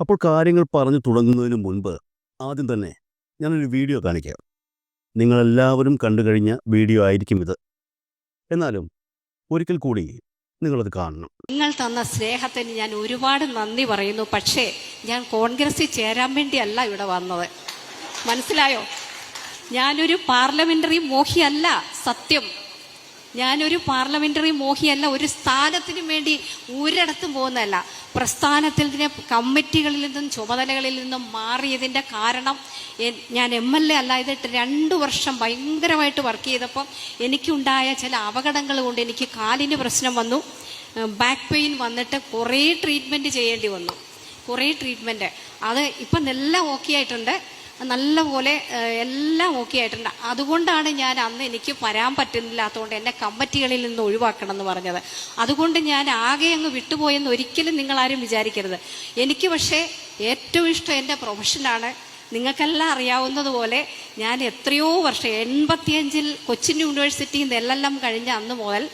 അപ്പോൾ കാര്യങ്ങൾ പറഞ്ഞു തുടങ്ങുന്നതിന് മുൻപ് ആദ്യം തന്നെ ഞാനൊരു വീഡിയോ കാണിക്കാം. നിങ്ങളെല്ലാവരും കണ്ടു കഴിഞ്ഞ വീഡിയോ ആയിരിക്കും ഇത്. എന്നാലും ഒരിക്കൽ കൂടി നിങ്ങളത് കാണണം. നിങ്ങൾ തന്ന സ്നേഹത്തിന് ഞാൻ ഒരുപാട് നന്ദി പറയുന്നു. പക്ഷേ ഞാൻ കോൺഗ്രസിൽ ചേരാൻ വേണ്ടിയല്ല ഇവിടെ വന്നത്. മനസ്സിലായോ? ഞാനൊരു പാർലമെന്ററി മോഹിയല്ല സത്യം. ഞാനൊരു പാർലമെന്ററി മോഹിയല്ല ഒരു സ്ഥാനത്തിനും വേണ്ടി ഒരിടത്തും പോകുന്നതല്ല. പ്രസ്ഥാനത്തിന്റെ കമ്മിറ്റികളിൽ നിന്നും ചുമതലകളിൽ നിന്നും മാറിയതിന്റെ കാരണം ഞാൻ എം എൽ എ അല്ലാതിട്ട് രണ്ട് വർഷം ഭയങ്കരമായിട്ട് വർക്ക് ചെയ്തപ്പം എനിക്കുണ്ടായ ചില അപകടങ്ങൾ കൊണ്ട് എനിക്ക് കാലിന് പ്രശ്നം വന്നു. ബാക്ക് പെയിൻ വന്നിട്ട് കുറേ ട്രീറ്റ്മെന്റ് ചെയ്യേണ്ടി വന്നു. കുറേ ട്രീറ്റ്മെന്റ് അത് ഇപ്പം എല്ലാം ഓക്കെ ആയിട്ടുണ്ട്. നല്ലപോലെ പോലെ എല്ലാം ഓക്കെ ആയിട്ടുണ്ട്. അതുകൊണ്ടാണ് ഞാൻ അന്ന് എനിക്ക് വരാൻ പറ്റുന്നില്ലാത്തതുകൊണ്ട് എന്നെ കമ്മിറ്റികളിൽ നിന്ന് ഒഴിവാക്കണം എന്ന് പറഞ്ഞത്. അതുകൊണ്ട് ഞാൻ ആകെ അങ്ങ് വിട്ടുപോയെന്ന് ഒരിക്കലും നിങ്ങളാരും വിചാരിക്കരുത്. എനിക്ക് പക്ഷേ ഏറ്റവും ഇഷ്ടം എന്റെ പ്രൊഫഷനാണ് നിങ്ങൾക്കെല്ലാം അറിയാവുന്നതുപോലെ ഞാൻ എത്രയോ വർഷം എൺപത്തിയഞ്ചിൽ കൊച്ചിൻ യൂണിവേഴ്സിറ്റിയിൽ എം കഴിഞ്ഞ അന്ന് മുതൽ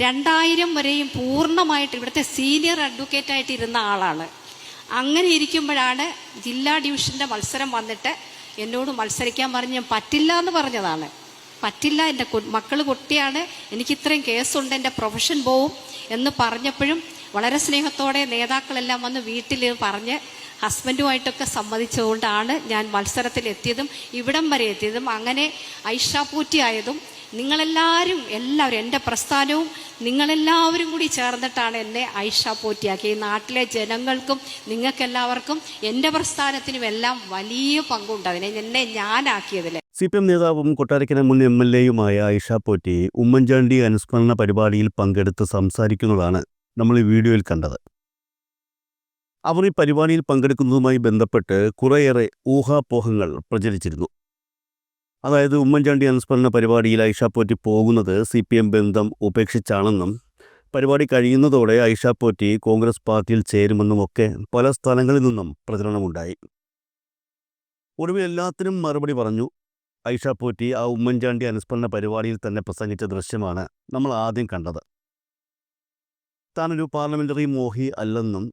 രണ്ടായിരം വരെയും പൂർണമായിട്ട് ഇവിടുത്തെ സീനിയർ അഡ്വക്കേറ്റ് ആയിട്ട് ഇരുന്ന ആളാണ്. അങ്ങനെ ഇരിക്കുമ്പോഴാണ് ജില്ലാ ഡിവിഷന്റെ മത്സരം വന്നിട്ട് എന്നോട് മത്സരിക്കാൻ പറഞ്ഞ് ഞാൻ പറ്റില്ല എന്ന് പറഞ്ഞതാണ്. പറ്റില്ല എന്റെ മക്കൾ കുട്ടിയാണ് എനിക്ക് ഇത്രയും കേസുണ്ട് എന്റെ പ്രൊഫഷൻ പോവും എന്ന് പറഞ്ഞപ്പോഴും വളരെ സ്നേഹത്തോടെ നേതാക്കളെല്ലാം വന്ന് വീട്ടിൽ പറഞ്ഞ് ഹസ്ബൻഡുമായിട്ടൊക്കെ സമ്മതിച്ചതുകൊണ്ടാണ് ഞാൻ മത്സരത്തിൽ എത്തിയതും ഇവിടം വരെ എത്തിയതും. അങ്ങനെ ഐഷാപൂറ്റി ആയതും നിങ്ങളെല്ലാവരും എല്ലാവരും എന്റെ പ്രസ്ഥാനവും നിങ്ങളെല്ലാവരും കൂടി ചേർന്നിട്ടാണ് എന്നെ ഐഷ പോറ്റിയാക്കി. ഈ നാട്ടിലെ ജനങ്ങൾക്കും നിങ്ങൾക്കെല്ലാവർക്കും എന്റെ പ്രസ്ഥാനത്തിനും എല്ലാം വലിയ പങ്കുണ്ട്. അതിനെ എന്നെ ഞാനാക്കിയതിൽ സി പി എം നേതാവും കൊട്ടാരക്കര മുൻ എം എൽ എയുമായ ഐഷ പോറ്റി ഉമ്മൻചാണ്ടി അനുസ്മരണ പരിപാടിയിൽ പങ്കെടുത്ത് സംസാരിക്കുന്നതാണ് നമ്മൾ ഈ വീഡിയോയിൽ കണ്ടത്. അവർ ഈ പരിപാടിയിൽ പങ്കെടുക്കുന്നതുമായി ബന്ധപ്പെട്ട് കുറേയേറെ ഊഹാപോഹങ്ങൾ പ്രചരിച്ചിരുന്നു. അതായത് ഉമ്മൻചാണ്ടി അനുസ്മരണ പരിപാടിയിൽ ഐഷാപ്പോറ്റി പോറ്റി പോകുന്നത് സി പി എം ബന്ധം ഉപേക്ഷിച്ചാണെന്നും പരിപാടി കഴിയുന്നതോടെ ഐഷാപ്പോറ്റി പോറ്റി കോൺഗ്രസ് പാർട്ടിയിൽ ചേരുമെന്നുമൊക്കെ പല സ്ഥലങ്ങളിൽ നിന്നും പ്രചരണമുണ്ടായി. ഒടുവിൽ എല്ലാത്തിനും മറുപടി പറഞ്ഞു. ഐഷാപ്പോറ്റി പോറ്റി ആ ഉമ്മൻചാണ്ടി അനുസ്മരണ പരിപാടിയിൽ തന്നെ പ്രസംഗിച്ച ദൃശ്യമാണ് നമ്മൾ ആദ്യം കണ്ടത്. താനൊരു പാർലമെന്ററി മോഹി അല്ലെന്നും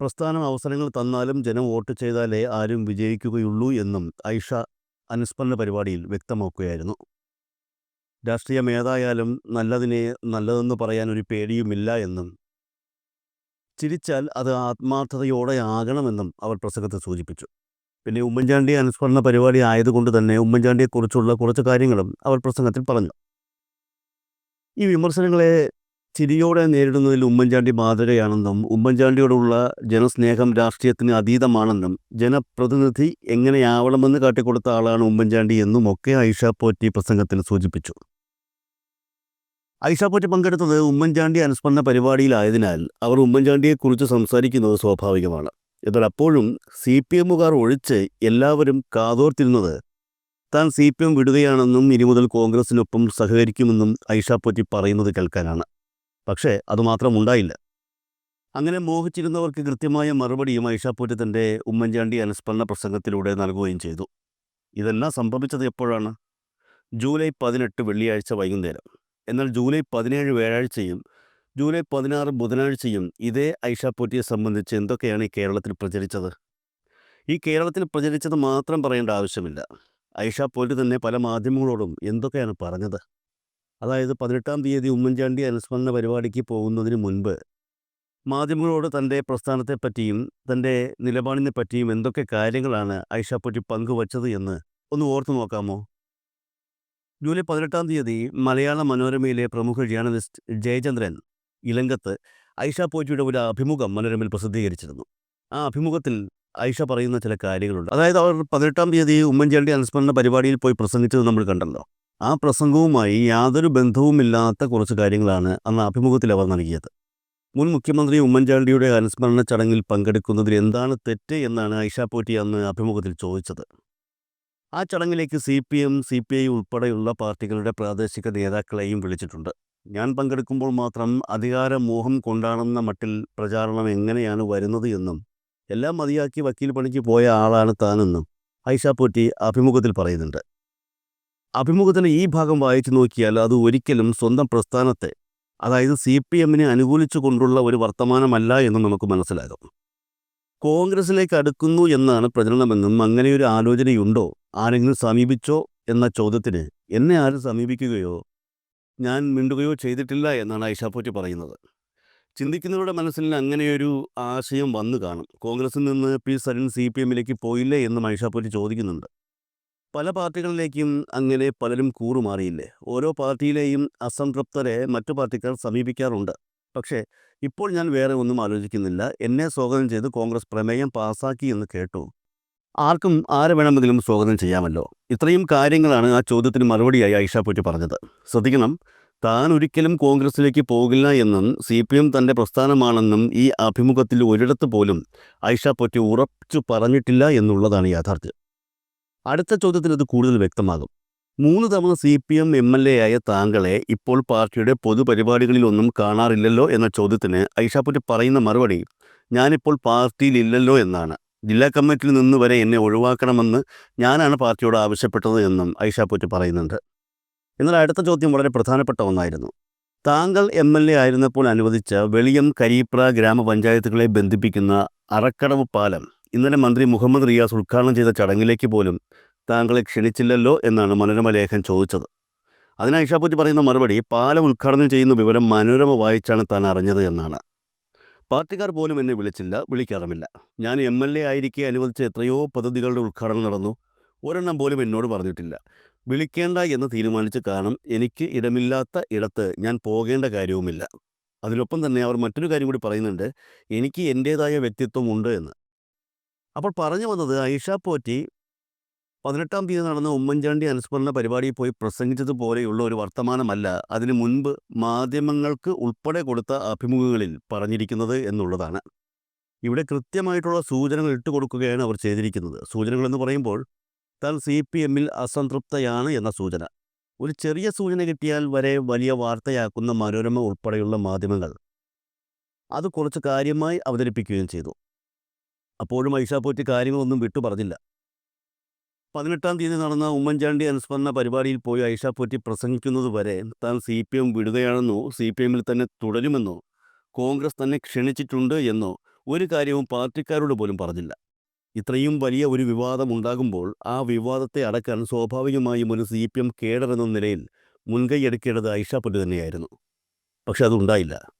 പ്രസ്ഥാനം അവസരങ്ങൾ തന്നാലും ജനം വോട്ട് ചെയ്താലേ ആരും വിജയിക്കുകയുള്ളൂ എന്നും ഐഷ അനുസ്മരണ പരിപാടിയിൽ വ്യക്തമാക്കുകയായിരുന്നു. രാഷ്ട്രീയം ഏതായാലും നല്ലതിനെ നല്ലതെന്ന് പറയാൻ ഒരു പേടിയുമില്ല എന്നും ചിരിച്ചാൽ അത് ആത്മാർത്ഥതയോടെ ആകണമെന്നും അവർ പ്രസംഗത്തെ സൂചിപ്പിച്ചു. പിന്നെ ഉമ്മൻചാണ്ടി അനുസ്മരണ പരിപാടി ആയതുകൊണ്ട് തന്നെ ഉമ്മൻചാണ്ടിയെക്കുറിച്ചുള്ള കുറച്ച് കാര്യങ്ങളും അവർ പ്രസംഗത്തിൽ പറഞ്ഞു. ഈ വിമർശനങ്ങളെ ചിരിയോടെ നേരിടുന്നതിൽ ഉമ്മൻചാണ്ടി മാതൃകയാണെന്നും ഉമ്മൻചാണ്ടിയോടുള്ള ജനസ്നേഹം രാഷ്ട്രീയത്തിന് അതീതമാണെന്നും ജനപ്രതിനിധി എങ്ങനെയാവണമെന്ന് കാട്ടിക്കൊടുത്ത ആളാണ് ഉമ്മൻചാണ്ടി എന്നും ഒക്കെ ഐഷ പോറ്റി പ്രസംഗത്തിൽ സൂചിപ്പിച്ചു. ഐഷ പോറ്റി പങ്കെടുത്തത് ഉമ്മൻചാണ്ടി അനുസ്മരണ പരിപാടിയിലായതിനാൽ അവർ ഉമ്മൻചാണ്ടിയെക്കുറിച്ച് സംസാരിക്കുന്നത് സ്വാഭാവികമാണ്. എന്നാൽ അപ്പോഴും സി പി എമ്മുകാർ ഒഴിച്ച് എല്ലാവരും കാതോർത്തിരുന്നത് താൻ സി പി എം വിടുകയാണെന്നും ഇനി മുതൽ കോൺഗ്രസിനൊപ്പം സഹകരിക്കുമെന്നും ഐഷ പോറ്റി പറയുന്നത് കേൾക്കാനാണ്. പക്ഷേ അതുമാത്രം ഉണ്ടായില്ല. അങ്ങനെ മോഹിച്ചിരുന്നവർക്ക് കൃത്യമായ മറുപടിയും ഐഷാപ്പൂറ്റത്തിന്റെ പോറ്റി തന്റെ ഉമ്മൻചാണ്ടി അനുസ്മരണ പ്രസംഗത്തിലൂടെ നൽകുകയും ചെയ്തു. ഇതെല്ലാം സംഭവിച്ചത് എപ്പോഴാണ്? ജൂലൈ പതിനെട്ട് വെള്ളിയാഴ്ച വൈകുന്നേരം. എന്നാൽ ജൂലൈ പതിനേഴ് വ്യാഴാഴ്ചയും ജൂലൈ പതിനാറ് ബുധനാഴ്ചയും ഇതേ ഐഷാപ്പൂറ്റിയെ പോറ്റിയെ സംബന്ധിച്ച് എന്തൊക്കെയാണ് ഈ കേരളത്തിൽ പ്രചരിച്ചത്? ഈ കേരളത്തിൽ പ്രചരിച്ചത് മാത്രം പറയേണ്ട ആവശ്യമില്ല. പോറ്റി തന്നെ പല മാധ്യമങ്ങളോടും എന്തൊക്കെയാണ് പറഞ്ഞത്? അതായത് പതിനെട്ടാം തീയതി ഉമ്മൻചാണ്ടി അനുസ്മരണ പരിപാടിക്ക് പോകുന്നതിന് മുൻപ് മാധ്യമങ്ങളോട് തന്റെ പ്രസ്ഥാനത്തെപ്പറ്റിയും തന്റെ നിലപാടിനെ പറ്റിയും എന്തൊക്കെ കാര്യങ്ങളാണ് ഐഷ പോറ്റി പങ്കുവച്ചത് എന്ന് ഒന്ന് ഓർത്തു നോക്കാമോ? ജൂലൈ പതിനെട്ടാം തീയതി മലയാള മനോരമയിലെ പ്രമുഖ ജേണലിസ്റ്റ് ജയചന്ദ്രൻ ഇലങ്കത്ത് ഐഷ പോറ്റിയുടെ ഒരു അഭിമുഖം മനോരമയിൽ പ്രസിദ്ധീകരിച്ചിരുന്നു. ആ അഭിമുഖത്തിൽ ഐഷ പറയുന്ന ചില കാര്യങ്ങളുണ്ട്. അതായത് അവർ പതിനെട്ടാം തീയതി ഉമ്മൻചാണ്ടി അനുസ്മരണ പരിപാടിയിൽ പോയി പ്രസംഗിച്ചത് നമ്മൾ കണ്ടല്ലോ. ആ പ്രസംഗവുമായി യാതൊരു ബന്ധവുമില്ലാത്ത കുറച്ച് കാര്യങ്ങളാണ് അന്ന് അഭിമുഖത്തിൽ അവർ നൽകിയത്. മുൻ മുഖ്യമന്ത്രി ഉമ്മൻചാണ്ടിയുടെ അനുസ്മരണ ചടങ്ങിൽ പങ്കെടുക്കുന്നതിൽ എന്താണ് തെറ്റ് എന്നാണ് ഐഷ പോറ്റി അന്ന് അഭിമുഖത്തിൽ ചോദിച്ചത്. ആ ചടങ്ങിലേക്ക് C P M C P I ഉൾപ്പെടെയുള്ള പാർട്ടികളുടെ പ്രാദേശിക നേതാക്കളെയും വിളിച്ചിട്ടുണ്ട്. ഞാൻ പങ്കെടുക്കുമ്പോൾ മാത്രം അധികാരമോഹം കൊണ്ടാണെന്ന മട്ടിൽ പ്രചാരണം എങ്ങനെയാണ് വരുന്നത് എന്നും എല്ലാം മതിയാക്കി വക്കീൽ പണിക്ക് പോയ ആളാണ് താനെന്നും ഐഷ പോറ്റി അഭിമുഖത്തിൽ പറയുന്നുണ്ട്. അഭിമുഖത്തിലെ ഈ ഭാഗം വായിച്ചു നോക്കിയാൽ അത് ഒരിക്കലും സ്വന്തം പ്രസ്ഥാനത്തെ അതായത് സി പി എമ്മിനെ അനുകൂലിച്ചു കൊണ്ടുള്ള ഒരു വർത്തമാനമല്ല എന്ന് നമുക്ക് മനസ്സിലാകും. കോൺഗ്രസിലേക്ക് അടുക്കുന്നു എന്നാണ് പ്രചരണമെന്നും അങ്ങനെയൊരു ആലോചനയുണ്ടോ? ആരെങ്കിലും സമീപിച്ചോ എന്ന ചോദ്യത്തിന് എന്നെ ആരും സമീപിക്കുകയോ ഞാൻ മിണ്ടുകയോ ചെയ്തിട്ടില്ല എന്നാണ് ഐഷാപ്പോറ്റി പറയുന്നത്. ചിന്തിക്കുന്നവരുടെ മനസ്സിൽ അങ്ങനെയൊരു ആശയം വന്നു കാണും. കോൺഗ്രസിൽ നിന്ന് പി സരൺ സി പി എമ്മിലേക്ക് പോയില്ലേ എന്നും ഐഷാപ്പോറ്റി ചോദിക്കുന്നുണ്ട്. പല പാർട്ടികളിലേക്കും അങ്ങനെ പലരും കൂറുമാറിയില്ലേ? ഓരോ പാർട്ടിയിലെയും അസംതൃപ്തരെ മറ്റു പാർട്ടിക്കാർ സമീപിക്കാറുണ്ട്. പക്ഷേ ഇപ്പോൾ ഞാൻ വേറെ ഒന്നും ആലോചിക്കുന്നില്ല. എന്നെ സ്വാഗതം ചെയ്ത് കോൺഗ്രസ് പ്രമേയം പാസാക്കി എന്ന് കേട്ടു. ആർക്കും ആരെ വേണമെങ്കിലും സ്വാഗതം ചെയ്യാമല്ലോ? ഇത്രയും കാര്യങ്ങളാണ് ആ ചോദ്യത്തിന് മറുപടിയായി ഐഷ പൂറ്റി പറഞ്ഞത്. ശ്രദ്ധിക്കണം. താൻ ഒരിക്കലും കോൺഗ്രസിലേക്ക് പോകില്ല എന്നും സി പി എം തന്റെ പ്രസ്ഥാനമാണെന്നും ഈ അഭിമുഖത്തിൽ ഒരിടത്ത് പോലും ഐഷ പൊറ്റി ഉറപ്പിച്ചു പറഞ്ഞിട്ടില്ല എന്നുള്ളതാണ് യാഥാർത്ഥ്യം. അടുത്ത ചോദ്യത്തിൽ അത് കൂടുതൽ വ്യക്തമാകും. മൂന്ന് തവണ C P M M L A ആയ താങ്കളെ ഇപ്പോൾ പാർട്ടിയുടെ പൊതുപരിപാടികളിലൊന്നും കാണാറില്ലല്ലോ എന്ന ചോദ്യത്തിന് ഐഷാപ്പുറ്റി പറയുന്ന മറുപടി ഞാനിപ്പോൾ പാർട്ടിയിലില്ലല്ലോ എന്നാണ്. ജില്ലാ കമ്മിറ്റിയിൽ നിന്ന് വരെ എന്നെ ഒഴിവാക്കണമെന്ന് ഞാനാണ് പാർട്ടിയോട് ആവശ്യപ്പെട്ടത് എന്നും ഐഷാപ്പുറ്റി പറയുന്നുണ്ട്. എന്നാൽ അടുത്ത ചോദ്യം വളരെ പ്രധാനപ്പെട്ട ഒന്നായിരുന്നു. താങ്കൾ എം എൽ എ ആയിരുന്നപ്പോൾ അനുവദിച്ച വെളിയം കരീപ്ര ഗ്രാമപഞ്ചായത്തുകളെ ബന്ധിപ്പിക്കുന്ന അറക്കടവ് പാലം ഇന്നലെ മന്ത്രി മുഹമ്മദ് റിയാസ് ഉദ്ഘാടനം ചെയ്ത ചടങ്ങിലേക്ക് പോലും താങ്കളെ ക്ഷണിച്ചില്ലല്ലോ എന്നാണ് മനോരമ ലേഖൻ ചോദിച്ചത്. അതിന് ഐഷാപ്പൂറ്റി പറയുന്ന മറുപടി പാലം ഉദ്ഘാടനം ചെയ്യുന്ന വിവരം മനോരമ വായിച്ചാണ് താൻ അറിഞ്ഞത് എന്നാണ്. പാർട്ടിക്കാർ പോലും എന്നെ വിളിച്ചില്ല വിളിക്കാറുമില്ല. ഞാൻ എം എൽ എ ആയിരിക്കെ അനുവദിച്ച എത്രയോ പദ്ധതികളുടെ ഉദ്ഘാടനം നടന്നു. ഒരെണ്ണം പോലും എന്നോട് പറഞ്ഞിട്ടില്ല. വിളിക്കേണ്ട എന്ന് തീരുമാനിച്ച കാരണം എനിക്ക് ഇടമില്ലാത്ത ഇടത്ത് ഞാൻ പോകേണ്ട കാര്യവുമില്ല. അതിനൊപ്പം തന്നെ അവർ മറ്റൊരു കാര്യം കൂടി പറയുന്നുണ്ട്. എനിക്ക് എന്റേതായ വ്യക്തിത്വം ഉണ്ട് എന്ന്. അപ്പോൾ പറഞ്ഞു വന്നത് ഐഷ പോറ്റി പതിനെട്ടാം തീയതി നടന്ന ഉമ്മൻചാണ്ടി അനുസ്മരണ പരിപാടിയിൽ പോയി പ്രസംഗിച്ചതുപോലെയുള്ള ഒരു വർത്തമാനമല്ല അതിനു മുൻപ് മാധ്യമങ്ങൾക്ക് ഉൾപ്പെടെ കൊടുത്ത അഭിമുഖങ്ങളിൽ പറഞ്ഞിരിക്കുന്നത് എന്നുള്ളതാണ്. ഇവിടെ കൃത്യമായിട്ടുള്ള സൂചനകൾ ഇട്ടുകൊടുക്കുകയാണ് അവർ ചെയ്തിരിക്കുന്നത്. സൂചനകൾ എന്ന് പറയുമ്പോൾ താൻ സി പി എമ്മിൽ അസംതൃപ്തയാണ് എന്ന സൂചന. ഒരു ചെറിയ സൂചന കിട്ടിയാൽ വരെ വലിയ വാർത്തയാക്കുന്ന മനോരമ ഉൾപ്പെടെയുള്ള മാധ്യമങ്ങൾ അത് കുറച്ച് കാര്യമായി അവതരിപ്പിക്കുകയും ചെയ്തു. അപ്പോഴും ഐഷാപോറ്റി കാര്യങ്ങളൊന്നും വിട്ടു പറഞ്ഞില്ല. പതിനെട്ടാം തീയതി നടന്ന ഉമ്മൻചാണ്ടി അനുസ്മരണ പരിപാടിയിൽ പോയി ഐഷാപ്പോറ്റി പ്രസംഗിക്കുന്നത് വരെ താൻ സി പി എം വിടുകയാണെന്നോ സി പി എമ്മിൽ തന്നെ തുടരുമെന്നോ കോൺഗ്രസ് തന്നെ ക്ഷണിച്ചിട്ടുണ്ട് എന്നോ ഒരു കാര്യവും പാർട്ടിക്കാരോട് പോലും പറഞ്ഞില്ല. ഇത്രയും വലിയ ഒരു വിവാദം ഉണ്ടാകുമ്പോൾ ആ വിവാദത്തെ അടക്കാൻ സ്വാഭാവികമായും ഒരു സി പി എം കേഡർ എന്ന നിലയിൽ മുൻകൈയെടുക്കേണ്ടത് ഐഷാപ്പൊറ്റി തന്നെയായിരുന്നു. പക്ഷെ അതുണ്ടായില്ല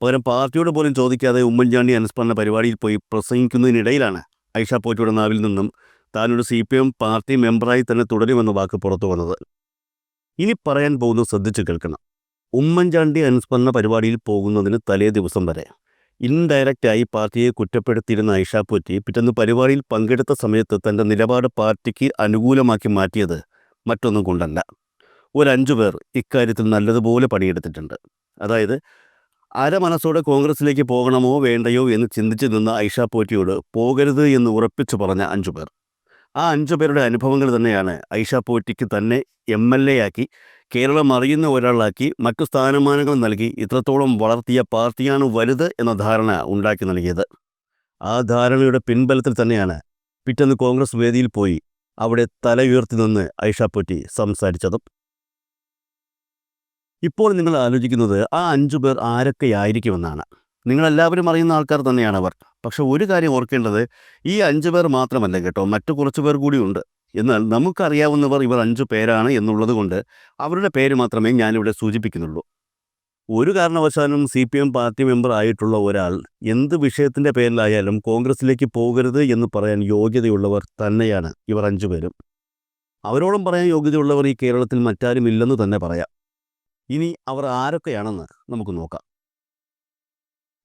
പകരം പാർട്ടിയോട് പോലും ചോദിക്കാതെ ഉമ്മൻചാണ്ടി അനുസ്മരണ പരിപാടിയിൽ പോയി പ്രസംഗിക്കുന്നതിനിടയിലാണ് ഐഷ പോറ്റിയുടെ നാവിൽ നിന്നും താനൊരു സി പി എം പാർട്ടി മെമ്പറായി തന്നെ തുടരുമെന്ന വാക്ക് പുറത്തു വന്നത്. ഇനി പറയാൻ പോകുന്നത് ശ്രദ്ധിച്ചു കേൾക്കണം. ഉമ്മൻചാണ്ടി അനുസ്മരണ പരിപാടിയിൽ പോകുന്നതിന് തലേ ദിവസം വരെ ഇൻഡയറക്റ്റായി പാർട്ടിയെ കുറ്റപ്പെടുത്തിയിരുന്ന പോറ്റി പിറ്റേന്ന് പരിപാടിയിൽ പങ്കെടുത്ത സമയത്ത് തന്റെ നിലപാട് പാർട്ടിക്ക് അനുകൂലമാക്കി മാറ്റിയത് മറ്റൊന്നും കൊണ്ടല്ല. അഞ്ചു പേർ ഇക്കാര്യത്തിൽ നല്ലതുപോലെ പണിയെടുത്തിട്ടുണ്ട്. അതായത് അരമനസ്സോടെ കോൺഗ്രസിലേക്ക് പോകണമോ വേണ്ടയോ എന്ന് ചിന്തിച്ചു നിന്ന ഐഷ പോറ്റിയോട് പോകരുത് എന്ന് ഉറപ്പിച്ചു പറഞ്ഞ അഞ്ചു പേർ. ആ അഞ്ചു പേരുടെ അനുഭവങ്ങൾ തന്നെയാണ് ഐഷ പോറ്റിക്ക് തന്നെ എം എൽ എ ആക്കി കേരളം അറിയുന്ന ഒരാളാക്കി മറ്റു സ്ഥാനമാനങ്ങൾ നൽകി ഇത്രത്തോളം വളർത്തിയ പാർട്ടിയാണ് വലുത് എന്ന ധാരണ ഉണ്ടാക്കി നൽകിയത്. ആ ധാരണയുടെ പിൻബലത്തിൽ തന്നെയാണ് പിറ്റേന്ന് കോൺഗ്രസ് വേദിയിൽ പോയി അവിടെ തലയുയർത്തി നിന്ന് ഐഷ പോറ്റി സംസാരിച്ചതും. ഇപ്പോൾ നിങ്ങൾ ആലോചിക്കുന്നത് ആ അഞ്ചു പേർ ആരൊക്കെയായിരിക്കുമെന്നാണ്. നിങ്ങളെല്ലാവരും അറിയുന്ന ആൾക്കാർ തന്നെയാണ് അവർ പക്ഷെ ഒരു കാര്യം ഓർക്കേണ്ടത് ഈ അഞ്ചു പേർ മാത്രമല്ല കേട്ടോ മറ്റു കുറച്ചു പേർ കൂടിയുണ്ട് എന്നാൽ നമുക്കറിയാവുന്നവർ ഇവർ അഞ്ചു പേരാണ് എന്നുള്ളത് കൊണ്ട് അവരുടെ പേര് മാത്രമേ ഞാനിവിടെ സൂചിപ്പിക്കുന്നുള്ളൂ. ഒരു കാരണവശാലും C P M party member ആയിട്ടുള്ള ഒരാൾ എന്ത് വിഷയത്തിന്റെ പേരിലായാലും കോൺഗ്രസിലേക്ക് പോകരുത് എന്ന് പറയാൻ യോഗ്യതയുള്ളവർ തന്നെയാണ് ഇവർ അഞ്ചു പേരും. അവരോടും പറയാൻ യോഗ്യതയുള്ളവർ ഈ കേരളത്തിൽ മറ്റാരും ഇല്ലെന്ന് തന്നെ പറയാം. ഇനി അവർ ആരൊക്കെയാണെന്ന് നമുക്ക് നോക്കാം.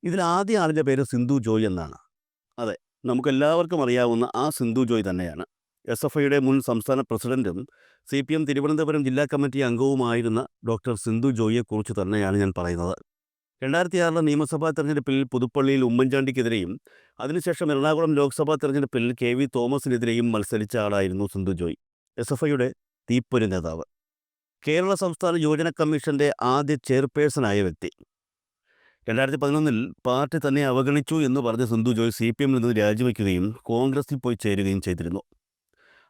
ഇതിൽ ആദ്യം ആളിന്റെ പേര് സിന്ധു ജോയ് എന്നാണ്. അതെ നമുക്കെല്ലാവർക്കും അറിയാവുന്ന ആ സിന്ധു ജോയ് തന്നെയാണ്. എസ് എഫ് ഐയുടെ മുൻ സംസ്ഥാന പ്രസിഡന്റും സി പി എം തിരുവനന്തപുരം ജില്ലാ കമ്മിറ്റി അംഗവുമായിരുന്ന ഡോക്ടർ സിന്ധു ജോയിയെക്കുറിച്ച് തന്നെയാണ് ഞാൻ പറയുന്നത്. രണ്ടായിരത്തി ആറിലെ നിയമസഭാ തെരഞ്ഞെടുപ്പിൽ പുതുപ്പള്ളിയിൽ ഉമ്മൻചാണ്ടിക്കെതിരെയും അതിനുശേഷം എറണാകുളം ലോക്സഭാ തെരഞ്ഞെടുപ്പിൽ കെ വി തോമസിനെതിരെയും മത്സരിച്ച ആളായിരുന്നു സിന്ധു ജോയ്. എസ് എഫ് ഐയുടെ തീപ്പൊരു നേതാവ്. കേരള സംസ്ഥാന യുവജന കമ്മീഷന്റെ ആദ്യ ചെയർപേഴ്സണായ വ്യക്തി. രണ്ടായിരത്തി പതിനൊന്നിൽ പാർട്ടി തന്നെ അവഗണിച്ചു എന്ന് പറഞ്ഞ് സിന്ധു ജോയ് സി പി എമ്മിൽ നിന്ന് രാജിവെക്കുകയും കോൺഗ്രസിൽ പോയി ചേരുകയും ചെയ്തിരുന്നു.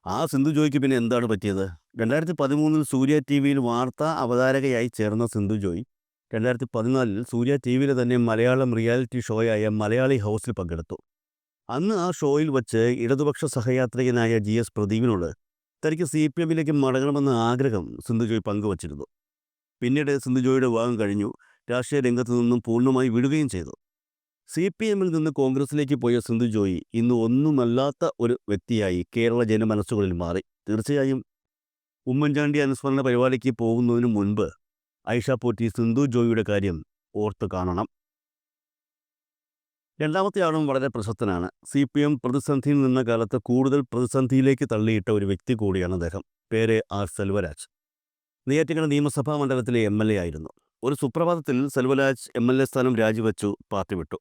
ആ സിന്ധു ജോയ്ക്ക് പിന്നെ എന്താണ് പറ്റിയത്? രണ്ടായിരത്തി പതിമൂന്നിൽ സൂര്യ ടി വിയിൽ വാർത്താ അവതാരകയായി ചേർന്ന സിന്ധു ജോയ് രണ്ടായിരത്തി പതിനാലിൽ സൂര്യ ടി വിയിലെ തന്നെ മലയാളം റിയാലിറ്റി ഷോയായ മലയാളി ഹൗസിൽ പങ്കെടുത്തു. അന്ന് ആ ഷോയിൽ വച്ച് ഇടതുപക്ഷ സഹയാത്രികനായ ജി എസ് പ്രദീപിനോട് തനിക്ക് സി പി എമ്മിലേക്ക് മടങ്ങണമെന്ന ആഗ്രഹം സിന്ധുജോയ് പങ്കുവച്ചിരുന്നു. പിന്നീട് സിന്ധുജോയുടെ വിവാഹം കഴിഞ്ഞു. രാഷ്ട്രീയ രംഗത്തു നിന്നും പൂർണമായി വിടുകയും ചെയ്തു. സി പി എമ്മിൽ നിന്ന് കോൺഗ്രസിലേക്ക് പോയ സിന്ധുജോയ് ഇന്ന് ഒന്നുമല്ലാത്ത ഒരു വ്യക്തിയായി കേരള ജനമനസ്സുകളിൽ മാറി. തീർച്ചയായും ഉമ്മൻചാണ്ടി അനുസ്മരണ പരിപാടിക്ക് പോകുന്നതിനു മുൻപ് ഐഷ പോറ്റി സിന്ധു ജോയിയുടെ കാര്യം ഓർത്തു കാണണം. രണ്ടാമത്തെ ആളും വളരെ പ്രശസ്തനാണ്. സി പി എം പ്രതിസന്ധിയിൽ നിന്ന കാലത്ത് കൂടുതൽ പ്രതിസന്ധിയിലേക്ക് തള്ളിയിട്ട ഒരു വ്യക്തി കൂടിയാണ് അദ്ദേഹം. പേര് ആർ സെൽവരാജ്. നെയ്യാറ്റിങ്കര നിയമസഭാ മണ്ഡലത്തിലെ എം എൽ എ ആയിരുന്നു. ഒരു സുപ്രഭാതത്തിൽ സെൽവരാജ് എം എൽ എ സ്ഥാനം രാജിവെച്ചു പാർട്ടി വിട്ടു.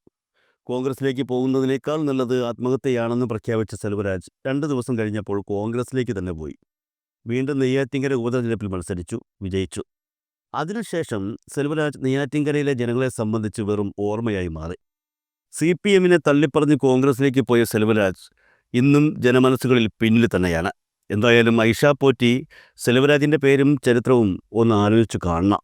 കോൺഗ്രസിലേക്ക് പോകുന്നതിനേക്കാൾ നല്ലത് ആത്മഹത്യയാണെന്ന് പ്രഖ്യാപിച്ച സെൽവരാജ് രണ്ട് ദിവസം കഴിഞ്ഞപ്പോൾ കോൺഗ്രസിലേക്ക് തന്നെ പോയി. വീണ്ടും നെയ്യാറ്റിങ്കര ഉപതെരഞ്ഞെടുപ്പിൽ മത്സരിച്ചു വിജയിച്ചു. അതിനുശേഷം സെൽവരാജ് നെയ്യാറ്റിങ്കരയിലെ ജനങ്ങളെ സംബന്ധിച്ച് വെറും ഓർമ്മയായി മാറി. സി പി എമ്മിനെ തള്ളിപ്പറഞ്ഞ് കോൺഗ്രസിലേക്ക് പോയ സെൽവരാജ് ഇന്നും ജനമനസ്സുകളിൽ പിന്നിൽ തന്നെയാണ്. എന്തായാലും ഐഷ പോറ്റി സെൽവരാജിന്റെ പേരും ചരിത്രവും ഒന്ന് ആലോചിച്ച് കാണണം.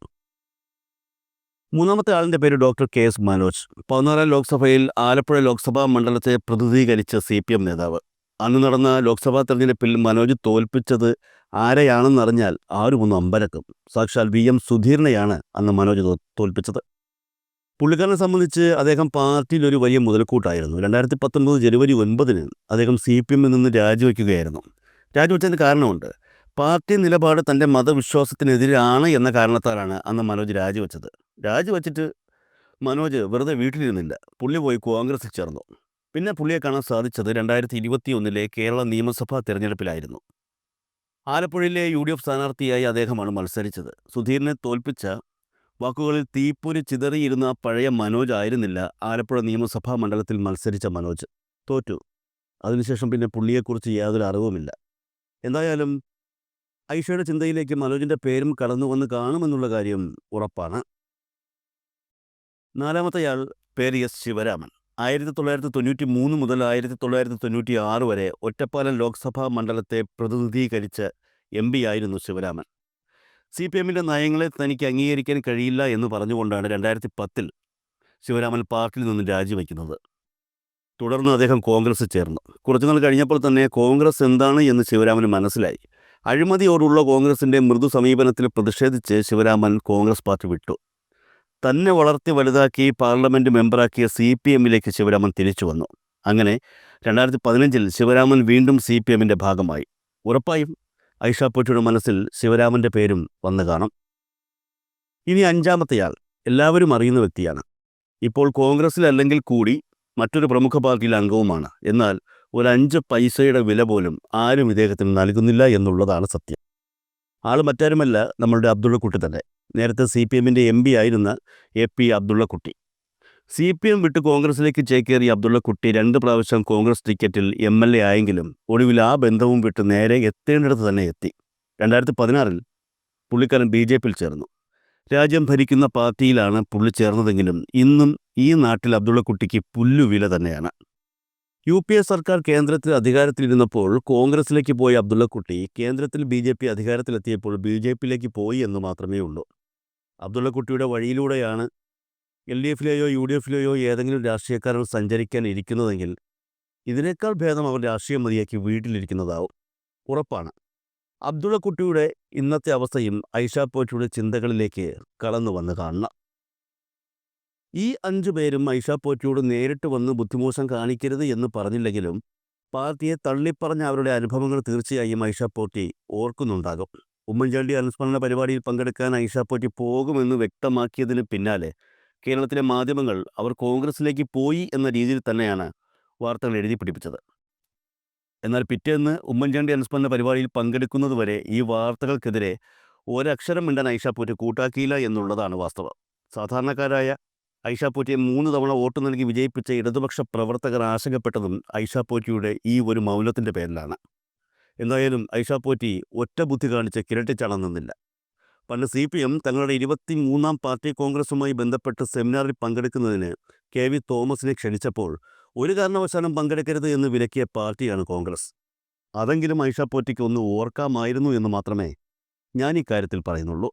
മൂന്നാമത്തെ ആളിന്റെ പേര് ഡോക്ടർ കെ എസ് മനോജ്. പതിനാറാം ലോക്സഭയിൽ ആലപ്പുഴ ലോക്സഭാ മണ്ഡലത്തെ പ്രതിനിധീകരിച്ച സി പി എം നേതാവ്. അന്ന് നടന്ന ലോക്സഭാ തെരഞ്ഞെടുപ്പിൽ മനോജ് തോൽപ്പിച്ചത് ആരെയാണെന്നറിഞ്ഞാൽ ആരും ഒന്ന് അമ്പരക്കും. സാക്ഷാൽ വി എം സുധീറിനെയാണ് അന്ന് മനോജ് തോൽപ്പിച്ചത്. പുള്ളിക്കാരനെ സംബന്ധിച്ച് അദ്ദേഹം പാർട്ടിയിൽ ഒരു വലിയ മുതൽക്കൂട്ടായിരുന്നു. രണ്ടായിരത്തി പത്തൊൻപത് ജനുവരി ഒൻപതിന് അദ്ദേഹം സി പി എമ്മിൽ നിന്ന് രാജിവെക്കുകയായിരുന്നു. രാജിവെച്ചതിന് കാരണമുണ്ട്. പാർട്ടി നിലപാട് തന്റെ മതവിശ്വാസത്തിനെതിരാണ് എന്ന കാരണത്താലാണ് അന്ന് മനോജ് രാജിവെച്ചത്. രാജിവെച്ചിട്ട് മനോജ് വെറുതെ വീട്ടിലിരുന്നില്ല. പുള്ളി പോയി കോൺഗ്രസിൽ ചേർന്നു. പിന്നെ പുള്ളിയെ കാണാൻ സാധിച്ചത് രണ്ടായിരത്തി ഇരുപത്തി ഒന്നിലെ കേരള നിയമസഭാ തിരഞ്ഞെടുപ്പിലായിരുന്നു. ആലപ്പുഴയിലെ യു ഡി എഫ് സ്ഥാനാർത്ഥിയായി അദ്ദേഹമാണ് മത്സരിച്ചത്. സുധീരനെ തോൽപ്പിച്ച വാക്കുകളിൽ തീപ്പൊരി ചിതറിയിരുന്ന പഴയ മനോജ് ആയിരുന്നില്ല ആലപ്പുഴ നിയമസഭാ മണ്ഡലത്തിൽ മത്സരിച്ച മനോജ്. തോറ്റു. അതിനുശേഷം പിന്നെ പുള്ളിയെക്കുറിച്ച് യാതൊരു അറിവുമില്ല. എന്തായാലും ഐഷയുടെ ചിന്തയിലേക്ക് മനോജിന്റെ പേരും കടന്നു വന്ന് കാണുമെന്നുള്ള കാര്യം ഉറപ്പാണ്. നാലാമത്തെയാൾ പേര് എസ് ശിവരാമൻ. ആയിരത്തി തൊള്ളായിരത്തി തൊണ്ണൂറ്റി മൂന്ന് മുതൽ ആയിരത്തി തൊള്ളായിരത്തി തൊണ്ണൂറ്റി ആറ് വരെ ഒറ്റപ്പാലം ലോക്സഭാ മണ്ഡലത്തെ പ്രതിനിധീകരിച്ച് എം പി ആയിരുന്നു ശിവരാമൻ. സി പി എമ്മിന്റെ നയങ്ങളെ തനിക്ക് അംഗീകരിക്കാൻ കഴിയില്ല എന്ന് പറഞ്ഞുകൊണ്ടാണ് രണ്ടായിരത്തി പത്തിൽ ശിവരാമൻ പാർട്ടിയിൽ നിന്ന് രാജിവെക്കുന്നത്. തുടർന്ന് അദ്ദേഹം കോൺഗ്രസ് ചേർന്നു. കുറച്ചുനാൾ കഴിഞ്ഞപ്പോൾ തന്നെ കോൺഗ്രസ് എന്താണ് എന്ന് ശിവരാമന് മനസ്സിലായി. അഴിമതിയോടുള്ള കോൺഗ്രസിന്റെ മൃദു സമീപനത്തിൽ പ്രതിഷേധിച്ച് ശിവരാമൻ കോൺഗ്രസ് പാർട്ടി വിട്ടു. തന്നെ വളർത്തി വലുതാക്കി പാർലമെന്റ് മെമ്പറാക്കിയ സി പി എമ്മിലേക്ക് ശിവരാമൻ തിരിച്ചു വന്നു. അങ്ങനെ രണ്ടായിരത്തി പതിനഞ്ചിൽ ശിവരാമൻ വീണ്ടും സി പി എമ്മിന്റെ ഭാഗമായി. ഉറപ്പായും ഐഷ മനസ്സിൽ ശിവരാമന്റെ പേരും വന്നു കാണും. ഇനി അഞ്ചാമത്തെയാൾ എല്ലാവരും അറിയുന്ന വ്യക്തിയാണ്. ഇപ്പോൾ കോൺഗ്രസിലല്ലെങ്കിൽ കൂടി മറ്റൊരു പ്രമുഖ പാർട്ടിയിലെ അംഗവുമാണ്. എന്നാൽ ഒരു അഞ്ച് പൈസയുടെ വില പോലും ആരും ഇദ്ദേഹത്തിന് നൽകുന്നില്ല എന്നുള്ളതാണ് സത്യം. ആൾ മറ്റാരുമല്ല നമ്മളുടെ അബ്ദുള്ളക്കുട്ടി തന്നെ. നേരത്തെ സി പി എമ്മിന്റെ എം പി ആയിരുന്ന A P Abdullakutty. C P M വിട്ട് കോൺഗ്രസിലേക്ക് ചേക്കേറിയ അബ്ദുള്ളക്കുട്ടി രണ്ട് പ്രാവശ്യം കോൺഗ്രസ് ടിക്കറ്റിൽ എം എൽ എ ആയെങ്കിലും ഒടുവിൽ ആ ബന്ധവും വിട്ട് നേരെ എത്തേണ്ടിടത്ത് തന്നെ എത്തി. രണ്ടായിരത്തി പതിനാറിൽ പുള്ളിക്കാരൻ ബി ജെ പിയിൽ ചേർന്നു. രാജ്യം ഭരിക്കുന്ന പാർട്ടിയിലാണ് പുള്ളി ചേർന്നതെങ്കിലും ഇന്നും ഈ നാട്ടിൽ അബ്ദുള്ളക്കുട്ടിക്ക് പുല്ലുവില തന്നെയാണ്. യു പി എ സർക്കാർ കേന്ദ്രത്തിൽ അധികാരത്തിലിരുന്നപ്പോൾ കോൺഗ്രസിലേക്ക് പോയ അബ്ദുള്ളക്കുട്ടി കേന്ദ്രത്തിൽ ബി ജെ പി അധികാരത്തിലെത്തിയപ്പോൾ ബി ജെ പിയിലേക്ക് പോയി എന്ന് മാത്രമേ ഉള്ളൂ അബ്ദുള്ളക്കുട്ടിയുടെ വഴിയിലൂടെയാണ് എൽ ഡി എഫിലെയോ യു ഡി എഫിലെയോ ഏതെങ്കിലും രാഷ്ട്രീയക്കാരൻ സഞ്ചരിക്കാൻ ഇരിക്കുന്നതെങ്കിൽ ഇതിനേക്കാൾ ഭേദം അവർ രാഷ്ട്രീയം മതിയാക്കി വീട്ടിലിരിക്കുന്നതാവും. ഉറപ്പാണ്. അബ്ദുള്ളക്കുട്ടിയുടെ ഇന്നത്തെ അവസ്ഥയും ഐഷ പോറ്റിയുടെ ചിന്തകളിലേക്ക് കടന്നു വന്ന് കാണണം. ഈ അഞ്ചു പേരും ഐഷ പോറ്റിയോട് നേരിട്ട് വന്ന് ബുദ്ധിമോശം കാണിക്കരുത് എന്ന് പറഞ്ഞില്ലെങ്കിലും പാർട്ടിയെ തള്ളിപ്പറഞ്ഞ അവരുടെ അനുഭവങ്ങൾ തീർച്ചയായും ഐഷ പോറ്റി ഓർക്കുന്നുണ്ടാകും. ഉമ്മൻചാണ്ടി അനുസ്മരണ പരിപാടിയിൽ പങ്കെടുക്കാൻ ഐഷ പോറ്റി പോകുമെന്ന് വ്യക്തമാക്കിയതിന് പിന്നാലെ കേരളത്തിലെ മാധ്യമങ്ങൾ അവർ കോൺഗ്രസ്സിലേക്ക് പോയി എന്ന രീതിയിൽ തന്നെയാണ് വാർത്തകൾ എഴുതി പിടിപ്പിച്ചത്. എന്നാൽ പിറ്റേന്ന് ഉമ്മൻചാണ്ടി അനുസ്മരണ പരിപാടിയിൽ പങ്കെടുക്കുന്നതുവരെ ഈ വാർത്തകൾക്കെതിരെ ഒരക്ഷരം മിണ്ടാൻ ഐഷാപ്പൂറ്റി പോറ്റി കൂട്ടാക്കിയില്ല എന്നുള്ളതാണ് വാസ്തവം. സാധാരണക്കാരായ ഐഷാപ്പൂറ്റിയെ പോറ്റിയെ മൂന്ന് തവണ വോട്ട് നൽകി വിജയിപ്പിച്ച ഇടതുപക്ഷ പ്രവർത്തകർ ആശങ്കപ്പെട്ടതും ഐഷാപ്പൂറ്റിയുടെ പോറ്റിയുടെ ഈ ഒരു മൗനത്തിന്റെ പേരിലാണ്. എന്തായാലും ഐഷാപ്പൂറ്റി പോറ്റി ഒറ്റ ബുദ്ധി കാണിച്ച് കിരട്ടിച്ചാടാൻ നിന്നില്ല. പണ്ട് സി പി എം തങ്ങളുടെ ഇരുപത്തി മൂന്നാം പാർട്ടി കോൺഗ്രസുമായി ബന്ധപ്പെട്ട് സെമിനാറിൽ പങ്കെടുക്കുന്നതിന് കെ വി തോമസിനെ ക്ഷണിച്ചപ്പോൾ ഒരു കാരണവശാലും പങ്കെടുക്കരുത് എന്ന് വിലക്കിയ പാർട്ടിയാണ് കോൺഗ്രസ്. അതെങ്കിലും ഐഷ പോറ്റിക്ക് ഒന്ന് ഓർക്കാമായിരുന്നു എന്ന് മാത്രമേ ഞാൻ ഇക്കാര്യത്തിൽ പറയുന്നുള്ളൂ.